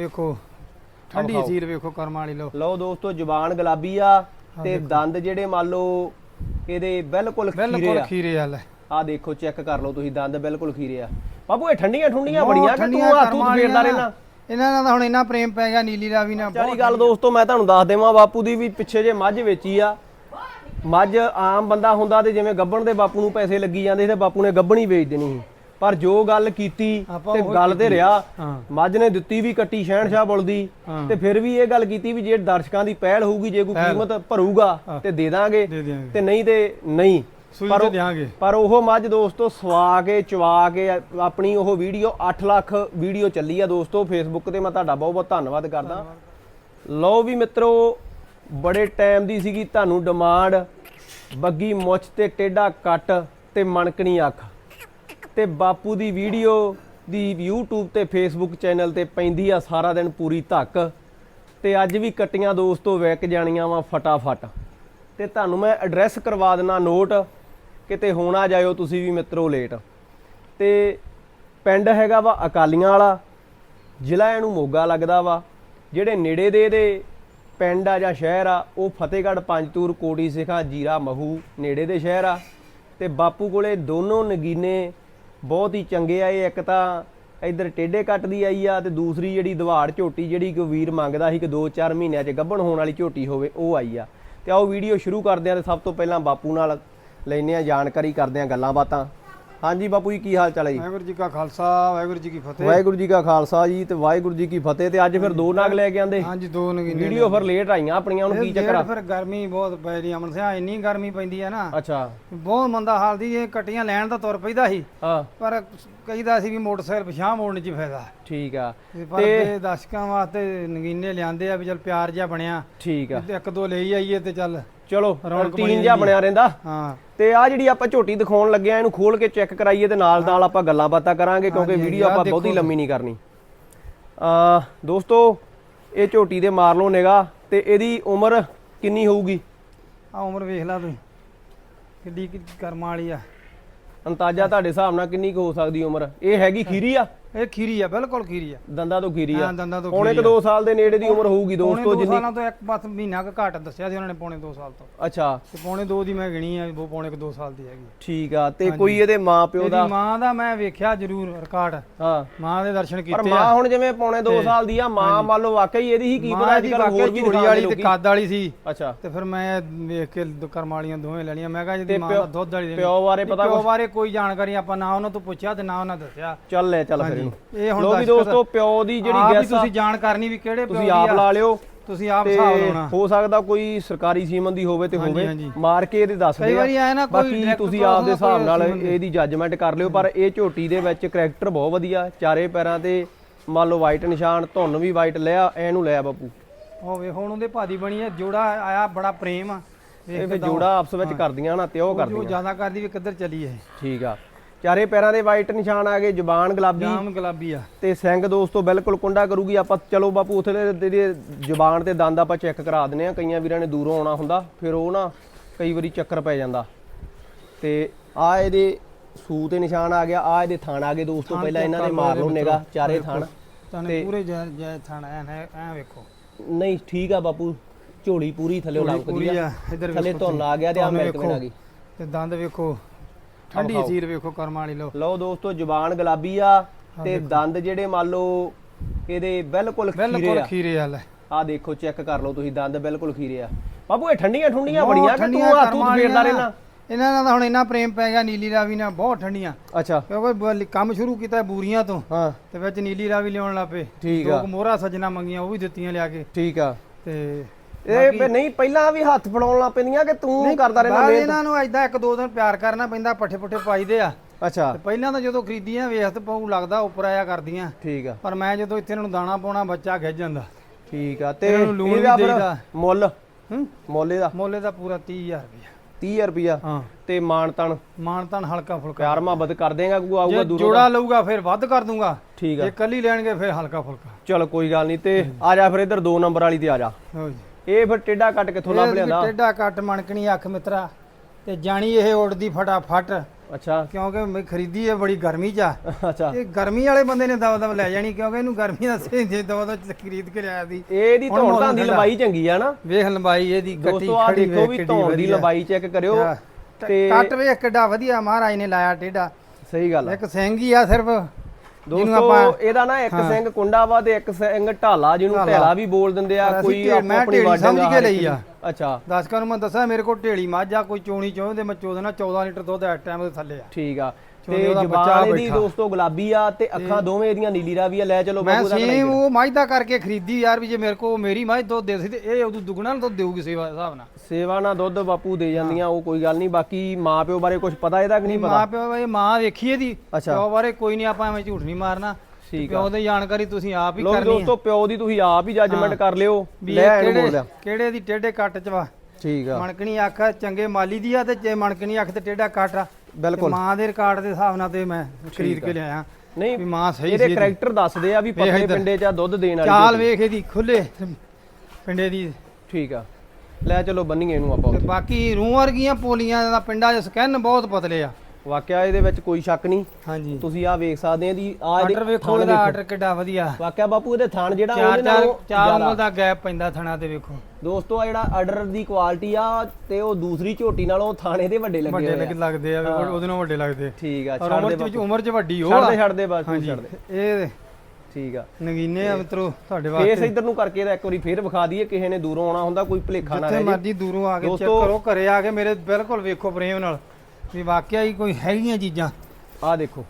ਵੇਖੋ ਠੰਡੀ। ਸੀਲ ਵੇਖੋ ਕਰਮ ਵਾਲੀ ਲੋ ਲਓ ਦੋਸਤੋ ਜ਼ੁਬਾਨ ਗੁਲਾਬੀ ਆ ਤੇ ਦੰਦ ਜਿਹੜੇ ਮੰਨ ਲਓ ਇਹਦੇ ਬਿਲਕੁਲ ਖੀਰੇ ਬਿਲਕੁਲ ਆ ਖੀਰੇ ਵਾਲਾ। ਆ ਦੇਖੋ ਚੈੱਕ ਕਰ ਲਓ ਤੁਸੀਂ ਦੰਦ ਬਿਲਕੁਲ ਖੀਰੇ ਆ। ਬਾਬੂ ਇਹ ਠੰਡੀਆਂ ਠੁੰਡੀਆਂ ਬੜੀਆਂ ਕਿ ਤੂੰ ਹੱਥ ਉੱਤ ਫੇਰਦਾ। ਰਹਿਣਾ ਇਹਨਾਂ ਨਾਲ ਤਾਂ ਹੁਣ ਇੰਨਾ ਪ੍ਰੇਮ ਪੈ ਗਿਆ ਨੀਲੀ ਰਾਵੀ ਨਾਲ। ਚਾਲੀ ਗੱਲ ਦੋਸਤੋ ਮੈਂ ਤੁਹਾਨੂੰ ਦੱਸ ਦੇਵਾਂ ਬਾਪੂ ਦੀ ਵੀ ਪਿੱਛੇ ਜੇ ਮੱਝ ਵੇਚੀ ਆ। ਮੱਝ ਆਮ ਬੰਦਾ ਹੁੰਦਾ ਤੇ ਜਿਵੇਂ ਗੱਬਣ ਦੇ ਬਾਪੂ ਨੂੰ ਪੈਸੇ ਲੱਗੀ ਜਾਂਦੇ ਤੇ ਬਾਪੂ ਨੇ ਗੱਬਣ ਵੇਚ ਦੇਣੀ ਸੀ। ਪਰ ਜੋ ਗੱਲ ਕੀਤੀ ਤੇ ਗੱਲ ਤੇ ਰਿਹਾ ਮੱਝ ਨੇ ਦਿੱਤੀ ਵੀ ਕੱਟੀ ਸ਼ਹਿਨਸ਼ਾਹ ਬੁਲਦੀ ਹਾਂ। ਤੇ ਫਿਰ ਵੀ ਇਹ ਗੱਲ ਕੀਤੀ ਵੀ ਜੇ ਦਰਸ਼ਕਾਂ ਦੀ ਪਹਿਲ ਹੋਊਗੀ ਜੇ ਕੋਈ ਕੀਮਤ ਭਰੂਗਾ ਤੇ ਦੇ ਦਾਂਗੇ ਦੇ ਤੇ ਨਹੀਂ ਤੇ ਨਹੀਂ। ਪਰ ਦਿਆਂਗੇ। ਪਰ ਉਹ ਮੱਝ ਦੋਸਤੋ ਸਵਾ ਕੇ ਚਵਾ ਕੇ ਆਪਣੀ ਉਹ ਵੀਡੀਓ 8 ਲੱਖ ਵੀਡੀਓ ਚੱਲੀ ਆ ਦੋਸਤੋ ਫੇਸਬੁੱਕ ਤੇ। ਮੈਂ ਤੁਹਾਡਾ ਬਹੁਤ ਬਹੁਤ ਧੰਨਵਾਦ ਕਰਦਾ। ਲਓ ਵੀ ਮਿੱਤਰੋ ਬੜੇ ਟਾਈਮ ਦੀ ਸੀਗੀ ਤੁਹਾਨੂੰ ਡਿਮਾਂਡ ਬੱਗੀ ਮੁੱਛ ਤੇ ਟੇਡਾ ਕੱਟ ਤੇ ਮਣਕਣੀ ਅੱਖ। ਤੇ ਬਾਪੂ ਦੀ ਵੀਡੀਓ ਦੀ YouTube ਤੇ Facebook ਚੈਨਲ ਤੇ ਪੈਂਦੀ ਆ ਸਾਰਾ ਦਿਨ ਪੂਰੀ ਧੱਕ। ਤੇ ਅੱਜ ਵੀ ਕੱਟੀਆਂ ਦੋਸਤੋ ਵਿਕ ਜਾਣੀਆਂ ਵਾ ਫਟਾਫਟ। ਤੇ ਤੁਹਾਨੂੰ ਮੈਂ ਐਡਰੈਸ ਕਰਵਾ ਦੇਣਾ ਨੋਟ ਕਿਤੇ ਹੋਣਾ ਜਾਇਓ ਤੁਸੀਂ ਵੀ ਮਿੱਤਰੋ ਲੇਟ ਤੇ ਪਿੰਡ ਹੈਗਾ ਵਾ ਅਕਾਲੀਆਂ ਵਾਲਾ, ਜ਼ਿਲ੍ਹਾ ਇਹਨੂੰ ਮੋਗਾ ਲੱਗਦਾ ਵਾ। ਜਿਹੜੇ ਨੇੜੇ ਦੇ ਇਹਦੇ ਪਿੰਡ ਆ ਜਾਂ ਸ਼ਹਿਰ ਆ, ਉਹ ਫਤਿਹਗੜ੍ਹ, ਪੰਜਤੂਰ, ਕੋਟੀ ਸਿਖਾ, ਜੀਰਾ, ਮਹੂ ਨੇੜੇ ਦੇ ਸ਼ਹਿਰ ਆ। ਤੇ ਬਾਪੂ ਕੋਲੇ ਦੋਨੋਂ ਨਗੀਨੇ ਬਹੁਤ ਹੀ ਚੰਗੇ ਆ ਇਹ। ਇੱਕ ਤਾਂ ਇੱਧਰ ਟੇਡੇ ਕੱਟ ਦੀ ਆਈ ਆ ਤੇ ਦੂਸਰੀ ਜਿਹੜੀ ਦਵਾੜ ਝੋਟੀ ਜਿਹੜੀ ਕਿ ਵੀਰ ਮੰਗਦਾ ਸੀ ਕਿ 2-4 ਮਹੀਨਿਆਂ 'ਚ ਗੱਭਣ ਹੋਣ ਵਾਲੀ ਝੋਟੀ ਹੋਵੇ, ਉਹ ਆਈ ਆ। ਤੇ ਆਓ ਵੀਡੀਓ ਸ਼ੁਰੂ ਕਰਦੇ ਆ ਤੇ ਸਭ ਤੋਂ ਪਹਿਲਾਂ ਬਾਪੂ ਨਾਲ ਲੈਨੇ ਆ ਜਾਣਕਾਰੀ, ਕਰਦੇ ਆ ਗੱਲਾਂ ਬਾਤਾਂ। ਹਾਂਜੀ ਬਾਪੂ ਜੀ ਕੀ ਹਾਲ ਚਾਲ ਹੈ ਜੀ? ਵਾਹਿਗੁਰੂ ਜੀ ਕਾ ਖਾਲਸਾ ਵਾਹਿਗੁਰੂ ਜੀ ਕੀ ਫਤਿਹ। ਵਾਹਿਗੁਰੂ ਜੀ ਕਾ ਖਾਲਸਾ ਜੀ ਤੇ ਵਾਹਿਗੁਰੂ ਜੀ ਕੀ ਫਤਿਹ ਤੇ ਅੱਜ ਫਿਰ ਦੋ ਨਾਗ ਲੈ ਕੇ ਆਂਦੇ ਹਾਂਜੀ ਦੋ ਨਗੀਨੇ ਵੀਡੀਓ ਫਿਰ ਲੇਟ ਆਈਆਂ ਆਪਣੀਆਂ ਨੂੰ ਕੀ ਚੱਕਰ ਆ? ਫਿਰ ਗਰਮੀ ਬਹੁਤ ਪੈ ਰਹੀ ਅਮਨ ਸਿਆ ਇੰਨੀ ਗਰਮੀ ਪੈਂਦੀ ਆ ਨਾ। ਅੱਛਾ। ਬਹੁਤ ਮੰਦਾ ਹਾਲ ਦੀ ਇਹ ਕਟੀਆਂ ਲੈਣ ਦਾ ਤੁਰ ਪੈਦਾ ਸੀ। ਹਾਂ। ਪਰ ਕਹੀਦਾ ਸੀ ਵੀ ਮੋਟਰਸਾਈਕਲ ਪਿਛਾਂ ਮੋੜਨ 'ਚ ਫਾਇਦਾ। ਠੀਕ ਆ। ਤੇ ਦਰਸ਼ਕਾਂ ਵਾਸਤੇ ਨਗੀਨੇ ਲਿਆਂਦੇ ਆ ਵੀ ਚਲ ਪਿਆਰ ਜਿਹਾ ਬਣਿਆ। ਠੀਕ ਆ। ਤੇ ਇੱਕ ਦੋ ਲਈ ਆਈਏ ਤੇ ਚੱਲ ਚਲੋ ਰੂਟੀਨ ਜਿਹਾ ਬਣਿਆ ਰਹਿੰਦਾ। ਹਾਂ। ਤੇ ਆ ਜਿਹੜੀ ਆਪਾਂ ਝੋਟੀ ਦਿਖਾਉਣ ਲੱਗੇ ਆ ਇਹਨੂੰ ਖੋਲ ਕੇ ਚੈੱਕ ਕਰਾਈਏ ਤੇ ਨਾਲ ਨਾਲ ਆਪਾਂ ਗੱਲਾਂ ਬਾਤਾਂ ਕਰਾਂਗੇ ਕਿਉਂਕਿ ਵੀਡੀਓ ਆਪਾਂ ਬਹੁਤੀ ਲੰਮੀ ਨਹੀਂ ਕਰਨੀ। ਆ ਦੋਸਤੋ ਇਹ ਝੋਟੀ ਦੇ ਮਾਰ ਲਓ ਨਿਗਾ ਤੇ ਇਹਦੀ ਉਮਰ ਕਿੰਨੀ ਹੋਊਗੀ? ਆ ਉਮਰ ਵੇਖ ਲਾ ਤੂੰ। ਕਿੱਡੀ ਕਰਮਾਂ ਵਾਲੀ ਆ। ਅੰਦਾਜ਼ਾ ਤੁਹਾਡੇ ਹਿਸਾਬ ਨਾਲ ਕਿੰਨੀ ਕੁ ਹੋ ਸਕਦੀ ਉਮਰ? ਇਹ ਹੈਗੀ ਖੀਰੀ ਆ? ਇਹ ਖੀਰੀ ਆ ਬਿਲਕੁਲ ਖੀਰੀ ਆ। ਦੰਦਾਂ ਤੋਂ ਖੀਰੀ ਆ। ਹਾਂ ਦੰਦਾਂ ਤੋਂ ਪੌਣੇ ਕੁ 2 ਸਾਲ ਦੇ ਨੇੜੇ ਦੀ ਉਮਰ ਹੋਊਗੀ ਪੌਣੇ ਦੋਸਤੋ ਦੋ ਜਿੰਨੀ ਸਾਲਾਂ ਤੋਂ ਇੱਕ ਬਸ ਮਹੀਨਾ ਕੁ ਘੱਟ ਦੱਸਿਆ ਸੀ ਉਹਨਾਂ ਨੇ ਪੌਣੇ 2 ਸਾਲ ਤੋਂ। ਅੱਛਾ। ਤੇ ਪੌਣੇ 2 ਦੀ ਮੈਂ ਗਿਣੀ ਆ ਉਹ ਪੌਣੇ 2 ਸਾਲ ਦੀ ਹੈਗੀ। ਠੀਕ ਆ ਤੇ ਕੋਈ ਇਹਦੇ ਮਾਂ ਪਿਓ ਦਾ? ਇਹਦੀ ਮਾਂ ਦਾ ਮੈਂ ਵੇਖਿਆ ਜ਼ਰੂਰ ਰਿਕਾਰਡ ਹਾਂ। ਮਾਂ ਦੇ ਦਰਸ਼ਨ ਪਰ ਕੀਤੇ ਮਾਂ ਹੁਣ ਜਿਵੇਂ ਪੌਣੇ 2 ਸਾਲ ਦੀ ਆ ਮਾਂ ਮੰਨ ਲਓ ਵਾਕਈ ਇਹਦੀ ਹੀ ਕੀ ਪਤਾ ਮਾਂ ਅੱਜ ਦੀ ਕੱਲ ਹੋਰ ਵੀ ਦਿਖਾਉਂਦੇ ਵਾਲੀ ਤੇ ਕੱਦ ਵਾਲੀ ਸੀ। ਅੱਛਾ। ਤੇ ਫਿਰ ਮੈਂ ਵੇਖ ਕੇ ਦ- ਕਰਮ ਵਾਲੀਆਂ ਦੋਵੇਂ ਲੈ ਲਈਆਂ ਮੈਂ ਕਿਹਾ ਜਿਹਦੀ ਮਾਂ ਦਾ ਦੁੱਧ ਵਾਲੀ ਦੇਣੀ। ਪਿਓ ਬਾਰੇ ਪਤਾ ਪਿਓ? ਬਾਰੇ ਕੋਈ ਜਾਣਕਾਰੀ ਆਪਾਂ ਨਾ ਉਹਨਾਂ ਤੋਂ ਪੁੱਛਿਆ ਤੇ ਨਾ ਉਹਨਾਂ ਦੱਸਿਆ। ਚੱਲ ਲੈ ਚੱਲ ਫਿਰ। ਇਹਨੂੰ ਇਹ ਹੁਣ ਲੋ ਵੀ ਦੋਸਤੋ ਪਿਓ ਦੀ ਜਿਹੜੀ ਗੈਸ ਆ ਤੁਸੀਂ ਜਾਣ ਕਰਨੀ ਵੀ ਕਿਹੜੇ ਪਿਓ ਤੁਸੀਂ ਆਪ ਆ, ਲਾ ਲਿਓ ਤੁਸੀਂ ਆਪ ਹਿਸਾਬ ਲਾਉਣਾ। ਹੋ ਸਕਦਾ ਕੋਈ ਸਰਕਾਰੀ ਸੀਮਨ ਦੀ ਹੋਵੇ ਤੇ ਹੋਵੇ। ਮਾਰ ਕੇ ਇਹਦੇ ਦੱਸ ਕਈ ਦੇ ਵਾਰੀ ਆਏ ਨਾ ਕੋਈ ਬਾਕੀ ਤੁਸੀਂ ਆਪ ਦੇ ਹਿਸਾਬ ਨਾਲ। ਇਹਦੀ ਜੱਜਮੈਂਟ ਕਰ ਲਿਓ ਪਰ ਇਹ ਝੋਟੀ ਦੇ ਵਿੱਚ ਕਰੈਕਟਰ ਬਹੁਤ ਵਧੀਆ ਚਾਰੇ ਪੈਰਾਂ ਤੇ ਮੰਨ ਲਓ ਵਾਈਟ ਨਿਸ਼ਾਨ ਧੁੰਨ ਵੀ ਵਾਈਟ ਲਿਆ ਇਹਨੂੰ ਲਿਆ ਬਾਪੂ। ਹੋਵੇ ਹੁਣ ਉਹਦੇ ਭਾਦੀ ਬਣੀ ਹੈ ਜੋੜਾ ਆਇਆ ਬੜਾ ਪ੍ਰੇਮ ਆ। ਇਹ ਜੋੜਾ ਆਪਸ ਵਿੱਚ ਕਰਦੀਆਂ ਨਾ ਤੇ ਉਹ ਕਰਦੀਆਂ। ਜ਼ਿਆਦਾ ਕਰਦੀ ਵੀ ਕਿੱਧਰ ਚਲੀ ਇਹ। ਠੀਕ ਆ। ਚਾਰੇ ਪੈਰਾਂ ਦੇ ਵਾਈਟ ਨਿਸ਼ਾਨ ਆ ਗਏ ਜ਼ੁਬਾਨ ਗੁਲਾਬੀ। ਜਾਮ ਗੁਲਾਬੀ ਆ। ਤੇ ਸਿੰਘ ਦੋਸਤੋ ਬਿਲਕੁਲ ਕੁੰਡਾ ਕਰੂਗੀ ਆਪਾਂ ਚਲੋ ਬਾਪੂ ਉਥੇ ਦੇ ਜ਼ੁਬਾਨ ਤੇ ਦੰਦ ਆਪਾਂ ਚੈੱਕ ਕਰਾ ਦਿੰਨੇ ਆ ਕਈਆਂ ਵੀਰਾਂ ਨੇ ਦੂਰੋਂ ਆਉਣਾ ਹੁੰਦਾ ਫਿਰ ਉਹ ਨਾ ਕਈ ਵਾਰੀ ਚੱਕਰ ਪੈ ਜਾਂਦਾ। ਤੇ ਆ ਇਹਦੇ ਸੂ ਤੇ ਨਿਸ਼ਾਨ ਆ ਗਿਆ ਆ ਇਹਦੇ ਥਣ ਆ ਗਏ ਦੋਸਤੋ ਪਹਿਲਾਂ ਇਹਨਾਂ ਦੇ ਮਾਰ ਲਓ ਨਿਗਾ। ਚਾਰੇ। ਥਣ ਤਾਨੇ ਪੂਰੇ ਜੈ ਥਾਣਾ ਐ ਐ ਵੇਖੋ। ਨਹੀਂ ਠੀਕ ਆ ਬਾਪੂ ਝੋਲੀ ਪੂਰੀ ਥੱਲੇ ਪੂਰੀ ਆ। ਥੱਲੇ ਧੁੰਨ ਆ ਗਿਆ ਤੇ ਆ ਮਿਲਕ। ਆ ਗਈ। ਤੇ ਦੰਦ ਵੇਖੋ ਠੰਡੀ। ਸੀਲ ਵੇਖੋ ਕਰਮ ਵਾਲੀ ਲੋ ਲਓ ਦੋਸਤੋ ਜ਼ੁਬਾਨ ਗੁਲਾਬੀ ਆ ਤੇ ਦੰਦ ਜਿਹੜੇ ਮੰਨ ਲਓ ਇਹਦੇ ਬਿਲਕੁਲ ਖੀਰੇ ਬਿਲਕੁਲ ਆ ਖੀਰੇ ਵਾਲਾ ਆ ਦੇਖੋ ਚੈੱਕ ਕਰ ਲਓ ਤੁਸੀਂ ਦੰਦ ਬਿਲਕੁਲ ਖੀਰੇ ਆ। ਬਾਬੂ ਇਹ ਠੰਡੀਆਂ ਠੁੰਡੀਆਂ ਬੜੀਆਂ ਕਿ ਤੂੰ ਹੱਥ ਵਾਲੀਆਂ ਫੇਰਦਾ। ਰਹਿਣਾ ਇਹਨਾਂ? ਨਾਲ ਤਾਂ ਹੁਣ ਇੰਨਾ ਪ੍ਰੇਮ ਪੈ ਗਿਆ ਨੀਲੀ ਰਾਵੀ ਨਾਲ ਬਹੁਤ ਠੰਡੀਆਂ। ਅੱਛਾ। ਕਿਉਂਕਿ ਕੰਮ ਸ਼ੁਰੂ ਕੀਤਾ ਬੂਰੀਆਂ ਤੋਂ। ਹਾਂ। ਤੇ ਵਿੱਚ ਨੀਲੀ ਰਾਵੀ ਲਿਆਉਣ ਲੱਪੇ ਠੀਕ ਆ। ਮੋਹਰਾ ਸੱਜਣਾ ਮੰਗੀਆਂ ਉਹ ਵੀ ਦਿੱਤੀਆਂ ਲਿਆ ਕੇ। ਠੀਕ ਆ। ਤੇ ਇਹ ਵੀ ਨਹੀਂ ਪਹਿਲਾਂ ਵੀ ਹੱਥ ਫੜਾਉਣ ਲੱਗ ਪੈਂਦੀਆਂ ਕਿ ਤੂੰ ਕਰਦਾ ਰਹਿਣਾ ਬਾਅਦ ਇਹਨਾਂ ਨੂੰ ਐਦਾਂ ਇੱਕ ਦੋ ਦਿਨ ਪਿਆਰ ਕਰਨਾ ਪੈਂਦਾ ਪੱਠੇ ਪੁੱਠੇ ਪਾਈਦੇ ਆ। ਅੱਛਾ। ਤੇ ਪਹਿਲਾਂ ਤਾਂ ਜਦੋਂ ਖਰੀਦੀਆਂ ਵੇਖ ਤੇ ਪਾਉ ਲੱਗਦਾ ਉੱਪਰ ਆਇਆ ਕਰਦੀਆਂ। ਠੀਕ ਆ। ਪਰ ਮੈਂ ਜਦੋਂ ਇੱਥੇ ਇਹਨਾਂ ਨੂੰ ਦਾਣਾ ਪਾਉਣਾ ਬੱਚਾ ਖਿੱਚ ਜਾਂਦਾ। ਠੀਕ ਆ ਤੇ ਇਹਨਾਂ ਨੂੰ ਲੂਣ ਇਹਦਾ ਫਿਰ। ਮੁੱਲ? ਹੂੰ? ਮੁੱਲ ਇਹਦਾ? ਮੁੱਲੇ ਦਾ ਪੂਰਾ 30000 ਰੁਪਇਆ। 30000 ਰੁਪਿਆ ਹਾਂ। ਤੇ ਮਾਨ ਤਣ ਮਾਨ ਤਾਨ ਹਲਕਾ ਫੁਲਕਾ। ਪਿਆਰ ਮੁਹੱਬਤ ਕਰ ਦੇਗਾ ਕੋਈ ਆਊਗਾ ਦੂਰੋਂ ਜੋੜਾ ਲਊਗਾ ਫਿਰ ਵੱਧ ਕਰ ਦੂੰਗਾ। ਠੀਕ ਆ। ਜੇ ਕੱਲੀ ਲੈਣਗੇ ਫਿਰ ਹਲਕਾ ਫੁਲਕਾ। ਚਲ ਕੋਈ ਗੱਲ ਨਹੀਂ ਤੇ ਆ ਜਾ ਫਿਰ ਇੱਧਰ 2 ਨੰਬਰ ਵਾਲੀ ਤੇ ਆ ਜਾ। ਹੋ ਜੀ। ਇਹ ਫਿਰ ਟੇਡਾ ਕੱਟ ਕਿੱਥੋਂ ਲੱਭ ਲਿਆਂਦਾ ਟੇਢਾ ਕੱਟ ਮਣਕਣੀ ਅੱਖ ਮਿੱਤਰਾ ਤੇ ਜਾਣੀ ਇਹ ਉੜਦੀ ਫਟਾਫਟ। ਅੱਛਾ। ਕਿਉਂਕਿ ਮੈਂ ਖਰੀਦੀ ਹੈ ਬੜੀ ਗਰਮੀ ਚ ਅੱਛਾ। ਇਹ ਗਰਮੀ ਵਾਲੇ ਬੰਦੇ ਨੇ ਦਵਾ ਦਵਾ ਲੈ ਜਾਣੀ ਕਿਉਂਕਿ ਇਹਨੂੰ ਗਰਮੀ ਦਾ ਸੇ ਜੇ ਦਵਾ ਦਵਾ ਖਰੀਦ ਕੇ ਲਿਆਇਆ ਸੀ। ਇਹਦੀ ਧੌਣ ਦੀ। ਲੰਬਾਈ ਚੰਗੀ ਆ ਨਾ। ਵੇਖ ਲੰਬਾਈ ਇਹਦੀ ਆ ਖੜੀ ਵੇਖ ਵੀ ਧੌਣ ਦੀ। ਲੰਬਾਈ ਚੈੱਕ ਕਰਿਓ। ਤੇ- ਕੱਟ ਵੇਖ ਕਿੱਡਾ ਵਧੀਆ ਮਹਾਰਾਜ ਨੇ ਲਾਇਆ ਟੇਡਾ ਸਹੀ ਗੱਲ ਇੱਕ ਸਿੰਘ ਹੀ ਆ ਸਿਰਫ। ਦੋਸਤੋ ਆਪਾਂ ਇਹਦਾ ਨਾ ਇੱਕ। ਸਿੰਘ ਕੁੰਡਾ ਵਾ ਤੇ ਇੱਕ ਸਿੰਘ ਢਾਲਾ ਜਿਹਨੂੰ ਢਾਲਾ। ਵੀ ਬੋਲ ਦਿੰਦੇ ਆ ਕੋਈ ਆਪਣੀ ਵਾਢਾਂ ਸਮਝ ਕੇ ਲਈ ਆ। ਅੱਛਾ ਦਰਸ਼ਕਾਂ ਨੂੰ ਮੈਂ ਦੱਸਾਂ ਮੇਰੇ ਕੋਲ ਢੇਲੀ ਮੱਝ ਆ ਕੋਈ ਚੋਣੀ ਚਾਹੁੰਦੇ ਮੈਂ ਚੋਦ ਨਾ 14 ਲੀਟਰ ਦੁੱਧ ਐਟ ਟਾਈਮ ਦੇ ਥੱਲੇ ਆ ਠੀਕ ਆ ਤੇ ਜਵਾਨ ਇਹਦੀ। ਦੋਸਤੋ ਗੁਲਾਬੀ ਆ ਤੇ ਅੱਖਾਂ ਦੋਵੇਂ ਇਹਦੀਆਂ ਨੀਲੀ ਰਾਵੀ ਆ ਲੈ ਚਲੋ ਮੈਂ ਬਾਬੂ ਦਾ ਸੇਮ ਉਹ ਮੱਝ ਦਾ ਕਰਕੇ ਖਰੀਦੀ ਯਾਰ ਵੀ ਜੇ ਮੇਰੇ ਕੋਲ ਮੇਰੀ ਮੱਝ ਦੁੱਧ ਦੇ ਸੀ ਤੇ ਇਹ ਉਦੋਂ ਦੁੱਗਣਾ ਦੁੱਧ ਦੇਊਗੀ ਸੇਵਾ ਦੇ ਹਿਸਾਬ ਨਾਲ। ਸੇਵਾ ਨਾਲ ਦੁੱਧ ਬਾਪੂ ਦੇ ਜਾਂਦੀਆਂ ਉਹ ਕੋਈ ਗੱਲ ਨਹੀਂ ਬਾਕੀ ਮਾਂ ਪਿਓ ਬਾਰੇ ਕੁਝ ਪਤਾ ਇਹਦਾ ਕਿ ਨਹੀਂ ਮਾਂ ਪਤਾ? ਪਿਓ ਇਹ ਮਾਂ ਵੇਖੀ ਇਹਦੀ। ਪਿਓ ਬਾਰੇ ਕੋਈ ਨਹੀਂ ਆਪਾਂ ਐਵੇਂ ਝੂਠ ਨਹੀਂ ਮਾਰਨਾ। ਠੀਕ ਪਿਓ ਦੀ ਜਾਣਕਾਰੀ ਤੁਸੀਂ ਆਪ ਹੀ ਲੋ ਕਰਨੀ ਦੋਸਤੋ ਪਿਓ ਦੀ ਤੁਸੀਂ ਆਪ ਹੀ ਜੱਜਮੈਂਟ ਕਰ ਲਿਓ। ਲੈ ਇਹ ਇਹਨੂੰ ਬੋਲ ਕਿਹੜੇ ਦੀ ਟੇਢੇ ਕੱਟ ਚ ਵਾ? ਠੀਕ ਆ। ਮਣਕਣੀ ਅੱਖ ਚੰਗੇ ਮਾਲੀ ਦੀ ਆ ਤੇ ਜੇ ਮਣਕਣੀ ਅੱਖ ਤੇ ਟੇਢਾ ਕੱਟ ਆ। ਬਿਲਕੁਲ। ਮਾਂ ਦੇ ਰਿਕਾਰਡ ਦੇ ਹਿਸਾਬ ਨਾਲ ਤੇ ਮੈਂ ਖਰੀਦ ਕੇ ਲਿਆਇਆ। ਨਹੀਂ ਵੀ ਮਾਂ ਸਹੀ ਸੀ ਇਹਦੀ। ਕੈਰੈਕਟਰ ਦੱਸਦੇ ਆ ਵੀ ਇੱਧਰ। ਪਿੰਡੇ 'ਚ ਦੁੱਧ ਦੇਣ ਵਾਲੀ ਚਾਲ। ਵੇਖ ਇਹਦੀ ਖੁੱਲੇ ਪਿੰਡੇ ਦੀ। ਠੀਕ ਆ। ਲੈ ਚਲੋ ਬੰਨੀਏ ਇਹਨੂੰ ਆਪਾਂ ਬਾਕੀ ਰੂਹ ਵਰਗੀਆਂ ਪੋਲੀਆਂ ਦਾ ਪਿੰਡਾਂ 'ਚ ਸਕੈਨ ਬਹੁਤ ਪਤਲੇ ਆ। ਵਾਕਿਆ ਇਹਦੇ ਵਿੱਚ ਕੋਈ ਸ਼ੱਕ ਨਹੀਂ। ਹਾਂਜੀ। ਤੁਸੀਂ ਆ ਵੇਖ ਸਕਦੇ ਆ ਦੀ ਆ ਆਰਡਰ ਵੇਖੋ ਇਹਦਾ ਆਰਡਰ ਕਿੱਡਾ ਵਧੀਆ। ਵਾਕਿਆ ਬਾਪੂ ਇਹਦੇ ਥਾਣ ਜਿਹੜਾ ਉਹਦੇ ਨਾਲੋਂ ਚਾਰ। ਉਂਗਲ ਦਾ ਗੈਪ ਪੈਂਦਾ ਥਣਾ ਤੇ ਵੇਖੋ। ਦੋਸਤੋ ਆ ਜਿਹੜਾ ਆਰਡਰ ਦੀ ਕੁਆਲਿਟੀ ਆ ਤੇ ਉਹ ਦੂਸਰੀ ਝੋਟੀ ਨਾਲੋਂ ਥਾਣੇ ਦੇ ਵੱਡੇ ਲੱਗੇ ਵੱਡੇ ਹੋਏ ਆ। ਲੱਗਦੇ ਆ ਉਹਦੇ ਨਾਲ ਵੱਡੇ ਲੱਗਦੇ। ਠੀਕ ਆ ਛੱਡ ਦੇ ਵਿੱਚ। ਉਮਰ 'ਚ ਵੱਡੀ ਉਹ ਛੱਡ ਦੇ ਛੱਡ ਦੇ ਬਸ ਛੱਡ ਦੇ। ਇਹ ਠੀਕ ਆ। ਨਗੀਨੇ ਆ ਮਿੱਤਰੋ ਤੁਹਾਡੇ ਫੇਸ ਵਾਸਤੇ। ਇੱਧਰ ਨੂੰ ਕਰਕੇ ਇਹਦਾ ਇੱਕ ਵਾਰੀ ਫੇਰ ਵਿਖਾ ਦਈਏ ਕਿਸੇ ਨੇ ਦੂਰੋਂ ਆਉਣਾ ਹੁੰਦਾ ਕੋਈ ਭਲੇਖਾ ਨਾ ਜਿੱਥੇ ਰਹਿ ਜੇ। ਮਰਜ਼ੀ ਦੂਰੋਂ ਆ ਕੇ ਚੈੱਕ ਕਰੋ ਘਰੇ ਆ ਕੇ ਮੇਰੇ ਬਿਲਕੁਲ ਵੇਖੋ ਪ੍ਰੇਮ ਨਾਲ। ਵੀ ਵਾਕਿਆ ਹੀ ਕੋਈ ਹੈਗੀਆਂ ਚੀਜ਼ਾਂ। ਆ ਦੇਖੋ।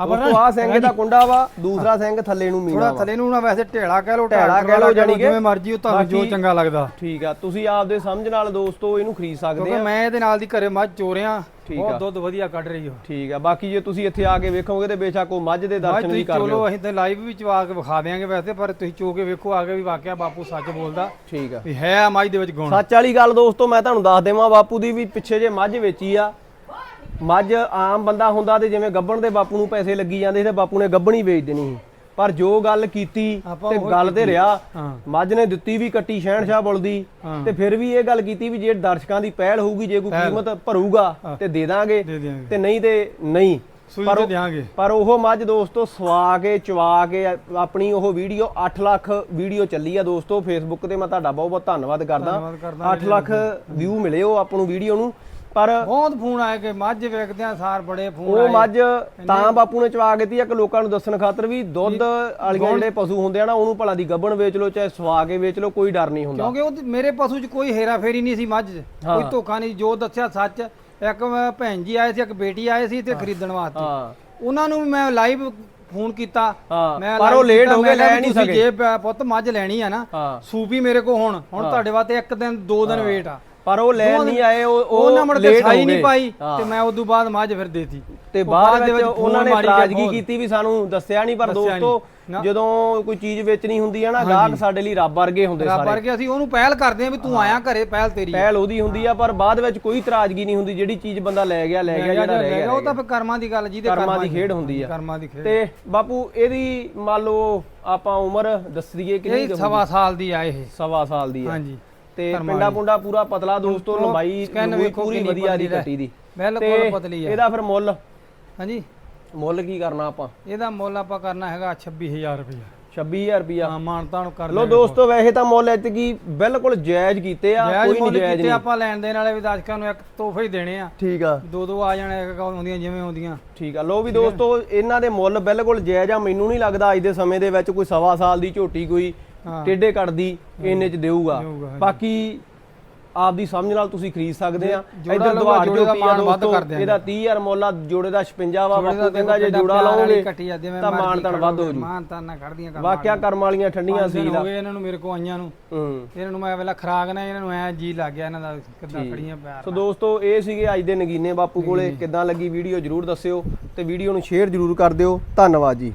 ਆਪਾਂ ਦੋਸਤੋ ਆ ਸਿੰਘ ਦਾ ਕੁੰਡਾ ਵਾ ਦੂਸਰਾ ਸਿੰਘ ਥੱਲੇ ਨੂੰ ਮੀਨਾ ਥੋੜਾ ਥੱਲੇ ਨੂੰ ਨਾ ਵੈਸੇ ਢੇਲਾ ਕਹਿ ਲੋ ਢੇਲਾ ਕਹਿ ਲਓ ਜਾਣੀ ਕਿ ਜਿਵੇਂ ਮਰਜ਼ੀ ਉਹ ਤੁਹਾਨੂੰ ਜੋ ਚੰਗਾ ਲੱਗਦਾ। ਠੀਕ ਆ ਤੁਸੀਂ ਆਪਦੇ ਸਮਝ ਨਾਲ ਦੋਸਤੋ ਇਹਨੂੰ ਖਰੀਦ ਸਕਦੇ ਕਿਉਂਕਿ ਆ। ਮੈਂ ਇਹਦੇ ਨਾਲ ਦੀ ਘਰੇ ਮੱਝ ਚੋਰਿਆਂ। ਬਹੁਤ ਦੁੱਧ ਵਧੀਆ ਕੱਢ ਰਹੀ ਹੋ ਠੀਕ ਆ ਬਾਕੀ ਜੇ ਤੁਸੀਂ ਇੱਥੇ ਆ ਕੇ ਵੇਖੋਗੇ ਤੇ ਬੇਸ਼ੱਕ ਉਹ ਮੱਝ ਦੇ ਦਰਸ਼ਨ ਵੀ ਕਰ ਲਿਓ। ਚੋਲੋ ਅਸੀਂ ਤਾਂ ਲਾਈਵ ਵੀ ਚਵਾ ਕੇ ਵਿਖਾ ਦੇਾਂਗੇ ਵੈਸੇ ਪਰ ਤੁਸੀਂ ਚੋ ਕੇ ਵੇਖੋ ਆ ਕੇ ਵੀ ਵਾਕਿਆ ਬਾਪੂ ਸੱਚ ਬੋਲਦਾ। ਠੀਕ ਆ। ਵੀ ਹੈ ਮੱਝ ਦੇ ਵਿੱਚ ਗੁਣ। ਸੱਚ ਵਾਲੀ ਗੱਲ ਦੋਸਤੋ ਮੈਂ ਤੁਹਾਨੂੰ ਦੱਸ ਦੇਵਾਂ ਬਾਪੂ ਦੀ ਵੀ ਪਿੱਛੇ ਜੇ ਮੱਝ ਵੇਚੀ ਆ ਮੱਝ ਆਮ ਬੰਦਾ ਹੁੰਦਾ ਤੇ ਜਿਵੇਂ ਗੱਬਣ ਦੇ ਬਾਪੂ ਨੂੰ ਪੈਸੇ ਲੱਗੀ ਜਾਂਦੇ ਸੀ ਤੇ ਬਾਪੂ ਨੇ ਗੱਬਣ ਵੇਚ ਦੇਣੀ ਸੀ। ਪਰ ਜੋ ਗੱਲ ਕੀਤੀ ਤੇ ਗੱਲ ਤੇ ਰਿਹਾ ਮੱਝ ਨੇ ਦਿੱਤੀ ਵੀ ਕੱਟੀ ਸ਼ਹਿਨਸ਼ਾਹ ਬੁਲਦੀ। ਤੇ ਫਿਰ ਵੀ ਇਹ ਗੱਲ ਕੀਤੀ ਵੀ ਜੇ ਦਰਸ਼ਕਾਂ ਦੀ ਪਹਿਲ ਹੋਊਗੀ ਜੇ ਕੋਈ ਕੀਮਤ ਭਰੂਗਾ ਤੇ ਦੇ ਦਾਂਗੇ ਤੇ ਨਹੀਂ ਤੇ ਨਹੀਂ। ਪਰ ਦਿਆਂਗੇ। ਪਰ ਉਹ ਮੱਝ ਦੋਸਤੋ ਸਵਾ ਕੇ ਚਵਾ ਕੇ ਆਪਣੀ ਉਹ ਵੀਡੀਓ 8 ਲੱਖ ਵੀਡੀਓ ਚੱਲੀ ਆ ਦੋਸਤੋ ਫੇਸਬੁੱਕ ਤੇ ਮੈਂ ਤੁਹਾਡਾ ਬਹੁਤ ਬਹੁਤ ਧੰਨਵਾਦ ਕਰਦਾ। ਧੰਨਵਾਦ ਕਰਦਾ 8 ਲੱਖ ਵਿਊ ਮਿਲੇ ਉਹ ਆਪਾਂ ਨੂੰ ਵੀਡੀਓ ਨੂੰ। ਪਰ ਬਹੁਤ ਫੋਨ ਆਏ ਕਿ ਮੱਝ ਵੇਖਦੇ ਆ ਸਾਰ ਬੜੇ ਫੋਨ ਉਹ ਆਏ। ਮੱਝ ਤਾਂ ਬਾਪੂ ਨੇ ਚਵਾ ਕੇ ਤੀ ਇੱਕ ਲੋਕਾਂ ਨੂੰ ਦੱਸਣ ਖਾਤਰ ਵੀ ਦੁੱਧ ਵਾਲੀਆਂ ਜਿਹੜੇ ਪਸ਼ੂ ਹੁੰਦੇ ਆ ਨਾ ਉਹਨੂੰ ਭਲਾ ਦੀ ਗੱਬਣ ਵੇਚ ਲਓ ਚਾਹੇ ਸਵਾ ਕੇ ਵੇਚ ਲਓ ਕੋਈ ਡਰ ਨਹੀਂ ਹੁੰਦਾ। ਕਿਉਂਕਿ ਉਹ ਮੇਰੇ ਪਸ਼ੂ 'ਚ ਕੋਈ ਹੇਰਾ ਫੇਰੀ ਨਹੀਂ ਸੀ ਮੱਝ 'ਚ। ਕੋਈ ਧੋਖਾ ਨਹੀਂ ਜੋ ਦੱਸਿਆ ਸੱਚ ਇੱਕ ਭੈਣ ਜੀ ਆਏ ਸੀ ਇੱਕ ਬੇਟੀ ਆਏ ਸੀ ਤੇ ਖਰੀਦਣ ਵਾਸਤੇ। ਉਹਨਾਂ ਨੂੰ ਮੈਂ ਲਾਈਵ ਫੋਨ ਕੀਤਾ। ਮੈਂ ਪਰ ਉਹ ਲੇਟ ਹੋ ਗਏ ਲੈ ਨਹੀਂ ਸਕੇ। ਜੇ ਪੁੱਤ ਮੱਝ ਲੈਣੀ ਆ ਨਾ ਸੂਪੀ ਮੇਰੇ ਕੋ ਹੁਣ। ਹੁਣ ਤੁਹਾਡੇ ਵਾਸਤੇ ਇੱਕ ਦਿਨ ਦੋ ਦਿਨ ਵੇਟ ਆ। ਪਰ ਉਹ ਲੈਣ ਨਹੀਂ ਆਏ ਉਹ ਉਹ ਨਾ ਮੁੜ ਕੇ ਸਾਈ ਨਹੀਂ। ਪਾਈ। ਤੇ ਮੈਂ ਉਦੋਂ ਬਾਅਦ ਮੱਝ ਫਿਰ ਦੇਤੀ। ਤੇ ਬਾਅਦ ਵਿੱਚ ਉਹਨਾਂ ਨੇ ਬਹੁਤ। ਕੀਤੀ ਵੀ ਸਾਨੂੰ ਦੱਸਿਆ ਨਹੀਂ ਪਰ ਦੋਸਤੋ। ਜਦੋਂ ਕੋਈ ਚੀਜ਼ ਵੇਚਣੀ ਹੁੰਦੀ ਹੈ ਨਾ ਗਾਹਕ ਸਾਡੇ ਲਈ ਰੱਬ ਵਰਗੇ ਹੁੰਦੇ ਰੱਬ ਸਾਰੇ। ਵਰਗੇ ਅਸੀਂ ਉਹਨੂੰ ਪਹਿਲ ਕਰਦੇ ਆ ਵੀ ਤੂੰ ਆਇਆ ਘਰੇ ਪਹਿਲ ਤੇਰੀ। ਪਹਿਲ ਉਹਦੀ ਹੁੰਦੀ ਆ ਪਰ ਬਾਅਦ ਵਿੱਚ ਕੋਈ ਇਤਰਾਜ਼ਗੀ ਨਹੀਂ ਹੁੰਦੀ ਜਿਹੜੀ ਚੀਜ਼ ਬੰਦਾ ਲੈ ਗਿਆ ਲੈ ਗਿਆ ਜਿਹੜਾ ਰਹਿ ਗਿਆ ਉਹ ਤਾਂ ਫਿਰ ਕਰਮਾਂ ਦੀ ਗੱਲ ਜਿਹਦੇ ਕਰਮਾਂ ਦੀ ਖੇਡ ਹੁੰਦੀ ਆ। ਕਰਮਾਂ ਦੀ ਖੇਡ। ਤੇ ਬਾਪੂ ਇਹਦੀ ਮੰਨ ਲਓ ਆਪਾਂ ਉਮਰ ਦੱਸ ਦਈਏ ਕਿੰਨੀ ਸਵਾ ਸਾਲ ਦੀ ਆ ਇਹ। ਸਵਾ ਸਾਲ ਦੀ ਆ। ਹਾਂਜੀ। ਤੇ ਪਿੰਡਾ ਪੁੰਡਾ ਪੂਰਾ ਪਤਲਾ ਦੋਸਤੋ ਲੰਬਾਈ ਪੂਰੀ ਵਧੀਆ ਦੀ ਕੱਟੀ ਦੀ। ਬਿਲਕੁਲ ਪਤਲੀ ਆ ਇਹਦਾ ਫਿਰ ਮੁੱਲ? ਹਾਂਜੀ? ਮੁੱਲ ਕੀ ਕਰਨਾ ਆਪਾਂ? ਇਹਦਾ ਮੁੱਲ ਆਪਾਂ ਕਰਨਾ ਹੈਗਾ 26000 ਰੁਪਇਆ 26000 ਰੁਪਿਆ ਹਾਂ ਮਾਨਤਾ ਨੂੰ ਕਰ ਲੋ ਦੋਸਤੋ ਵੈਸੇ ਤਾਂ ਮੁੱਲ ਐਤਕੀ ਬਿਲਕੁਲ ਜਾਇਜ਼ ਕੀਤੇ ਆ ਕੋਈ ਨਹੀਂ ਜਾਇਜ਼ ਕੀਤੇ ਨਹੀਂ। ਆਪਾਂ ਲੈਣ ਦੇਣ ਵਾਲੇ ਵੀ ਦਰਸ਼ਕਾਂ ਨੂੰ ਇੱਕ ਤੋਹਫੇ ਹੀ ਦੇਣੇ ਆ। ਠੀਕ ਆ। ਦੋ ਦੋ ਆ ਜਾਣੇ ਇੱਕ ਹੁੰਦੀਆਂ ਜਿਵੇਂ ਹੁੰਦੀਆਂ। ਠੀਕ ਆ। ਲੋ ਵੀ ਦੋਸਤੋ ਇਹਨਾਂ ਦੇ ਮੁੱਲ ਬਿਲਕੁਲ ਜਾਇਜ਼ ਆ। ਮੈਨੂੰ ਨਹੀਂ ਲੱਗਦਾ ਅੱਜ ਦੇ ਸਮੇਂ ਦੇ ਵਿੱਚ ਕੋਈ ਸਵਾ ਸਾਲ ਦੀ ਝੋਟੀ ਕੋਈ ਹਾਂ ਟੇਡੇ ਕੱਟਦੀ ਇੰਨੇ ਚ ਦੇਊਗਾ। ਬਾਕੀ ਆਪਦੀ ਸਮਝ ਨਾਲ ਤੁਸੀਂ ਖਰੀਦ ਸਕਦੇ ਆ। ਇੱਧਰ ਦੁਆਰ ਜੋੜੇ ਦਾ ਆ ਵੱਧ ਦੋਸਤੋ ਕਰ ਦਿਆਂਗੇ। ਇਹਦਾ 30000 ਮੁੱਲ ਆ ਜੋੜੇ ਦਾ 56 ਵਾ ਦਾ ਬਾਪੂ ਕਹਿੰਦਾ ਜੇ ਜੋੜਾ ਲਾਓਗੇ ਆ, ਤਾਂ ਮਾਣ ਤਾਣ ਵੱਧ ਹੋ ਜੂ। ਮਾਨ ਤਾਂ ਨਾ ਖੜਦੀਆਂ ਕਰ ਵਾਕਿਆ ਕਰਮ ਵਾਲੀਆਂ ਠੰਡੀਆਂ ਸੀ ਹੋ ਗਏ ਇਹਨਾਂ ਨੂੰ ਮੇਰੇ ਕੋ ਆਈਆਂ ਨੂੰ। ਇਹਨਾਂ ਨੂੰ ਮੈਂ ਵੇਲਾ ਖਰਾਕ ਨਾ ਇਹਨਾਂ ਨੂੰ ਐ ਜੀ ਲੱਗ ਗਿਆ ਇਹਨਾਂ ਦਾ ਕਿੱਦਾਂ ਖੜੀਆਂ ਪਿਆਰ ਸੋ ਦੋਸਤੋ ਇਹ ਸੀਗੇ ਅੱਜ ਦੇ ਨਗੀਨੇ ਬਾਪੂ ਕੋਲੇ। ਕਿੱਦਾਂ ਲੱਗੀ ਵੀਡੀਓ ਜਰੂਰ ਦੱਸਿਓ ਤੇ ਵੀਡੀਓ ਨੂੰ ਸ਼ੇਅਰ ਜਰੂਰ ਕਰ ਦਿਓ। ਧੰਨਵਾਦ ਜੀ।